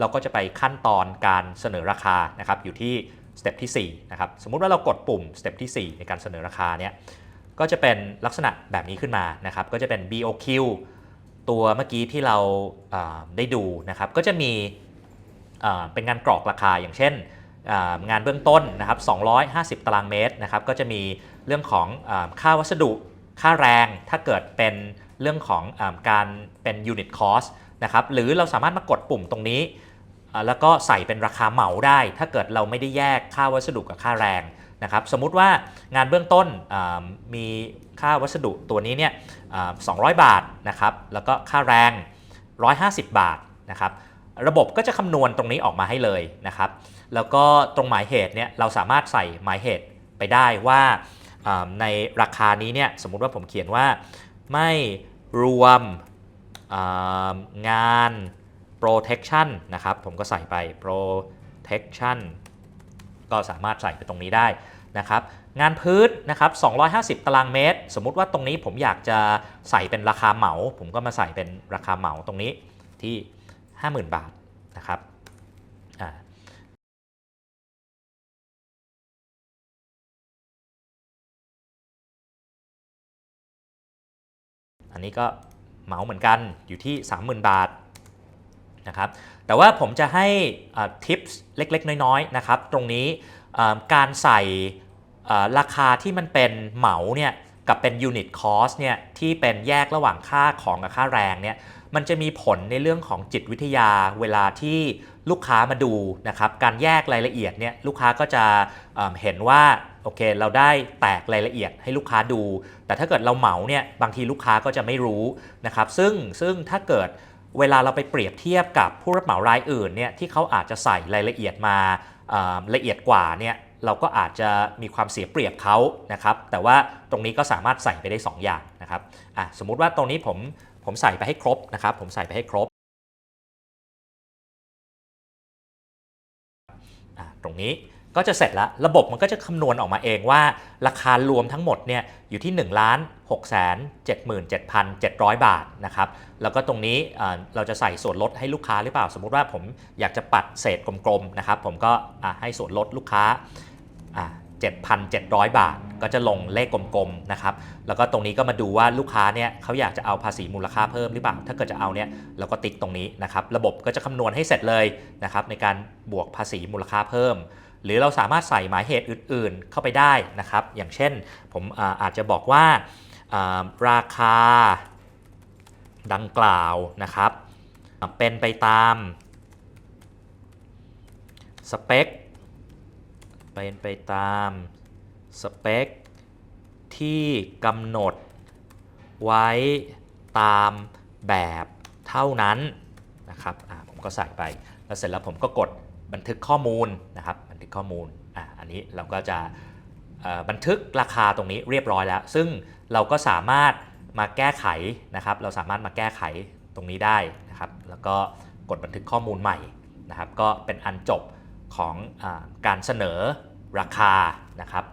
เราก็จะไปขั้นตอนการเสนอราคานะครับอยู่ที่สเต็ปที่4นะครับสมมุติว่าเรากดปุ่มสเต็ปที่ 4 ในการเสนอราคาเนี่ยก็จะเป็นลักษณะแบบนี้ขึ้นมานะครับก็จะเป็น BOQ ตัวเมื่อกี้ที่เราาได้ดูนะครับก็จะมีเป็นงานกรอกราคาอย่างเช่นางานเบื้องต้นนะครับ 250 ตารางเมตรนะครับก็จะมีเรื่องของอค่าวัสดุ ค่าแรง ถ้าเกิดเป็นเรื่องของอาการเป็น unit cost นะครับหรือเราสามารถมากดปุ่มตรงนี้ แล้วก็ใส่เป็นราคาเหมาได้ ถ้าเกิดเราไม่ได้แยกค่าวัสดุกับค่าแรงนะครับสมมุติว่างานเบื้องต้นมีค่าวัสดุตัวนี้เนี่ยอ่า200บาทนะครับแล้วก็ค่าแรง 150 บาทนะครับระบบก็จะคำนวณตรงนี้ออกมาให้เลยนะครับแล้วก็ตรงหมายเหตุเนี่ยเราสามารถใส่หมายเหตุไปได้ว่าในราคานี้เนี่ยสมมุติว่าผมเขียนว่าไม่รวม งาน protection นะครับ ผมก็ใส่ไป protection ก็สามารถใส่ไปตรงนี้ได้นะครับ งานพื้นนะครับ 250 ตารางเมตร สมมุติว่าตรงนี้ผมอยากจะใส่เป็นราคาเหมา ผมก็มาใส่เป็นราคาเหมาตรงนี้ที่ 50,000 บาทนะครับอันนี้ก็ เหมาเหมือนกันอยู่ที่ 30,000 บาทนะครับแต่ว่าผมจะให้ทิปส์เล็กๆ น้อยๆนะครับตรงนี้การใส่ราคาที่มันเป็นเหมาเนี่ยกับเป็นยูนิตคอสเนี่ยที่เป็นแยกระหว่างค่าของกับค่าแรงเนี่ย มันจะมีผลในเรื่องของจิตวิทยาเวลาที่ลูกค้ามาดูนะครับการแยกรายละเอียดเนี่ยลูกค้าก็จะอ่าเห็นว่าโอเคเราได้แตกรายละเอียดให้ลูกค้าดู แต่ถ้าเกิดเราเหมาเนี่ยบางทีลูกค้าก็จะไม่รู้นะครับซึ่งซึ่งถ้าเกิดเวลาเราไปเปรียบเทียบกับผู้รับเหมารายอื่นเนี่ยที่เขาอาจจะใส่รายละเอียดมาละเอียดกว่าเนี่ยเราก็อาจจะมีความเสียเปรียบเขานะครับ แต่ว่าตรงนี้ก็สามารถใส่ไปได้ 2 อย่างนะครับอะสมมุติว่าตรงนี้ผม ผมใส่ไปให้ครบนะครับ ผมใส่ไปให้ครบ ตรงนี้ก็จะเสร็จแล้วระบบมันก็จะคำนวณออกมาเองว่า ราคารวมทั้งหมดเนี่ยอยู่ที่ 1 6 7 7 7 0 0 บาทนะครับ แล้วก็ตรงนี้เราจะใส่ส่วนลดให้ลูกค้าหรือเปล่า สมมุติว่าผมอยากจะปัดเศษกลมๆนะครับ ผมก็ให้ส่วนลดลูกค้า 7,700 บาท ก็จะลงเลขกลมๆนะครับแล้วก็ตรงนี้ก็มาดูว่าลูกค้าเนี่ยเขาอยากจะเอาภาษีมูลค่าเพิ่มหรือเปล่า ถ้าเกิดจะเอาเนี่ยเราก็ติ๊กตรงนี้นะครับระบบก็จะคำนวณให้เสร็จเลยนะครับในการบวกภาษีมูลค่าเพิ่ม หรือเราสามารถใส่หมายเหตุอื่น ๆ เข้าไปได้นะครับ อย่างเช่นผมอาจจะบอกว่าราคาดังกล่าวนะครับ เป็นไปตามสเปคเป็นไปตาม สเปค ที่กำหนด ไว้ตามแบบเท่านั้นนะครับผมก็ใส่ไป แล้วเสร็จแล้วผมก็กดบันทึกข้อมูลนะครับ บันทึกข้อมูลอะอันนี้เราก็จะบันทึกราคาตรงนี้เรียบร้อยแล้ว ซึ่งเราก็สามารถมาแก้ไขนะครับ เราสามารถมาแก้ไขตรงนี้ได้นะครับ แล้วก็กดบันทึกข้อมูลใหม่นะครับ ก็เป็นอันจบของอการเสนอราคานะครับ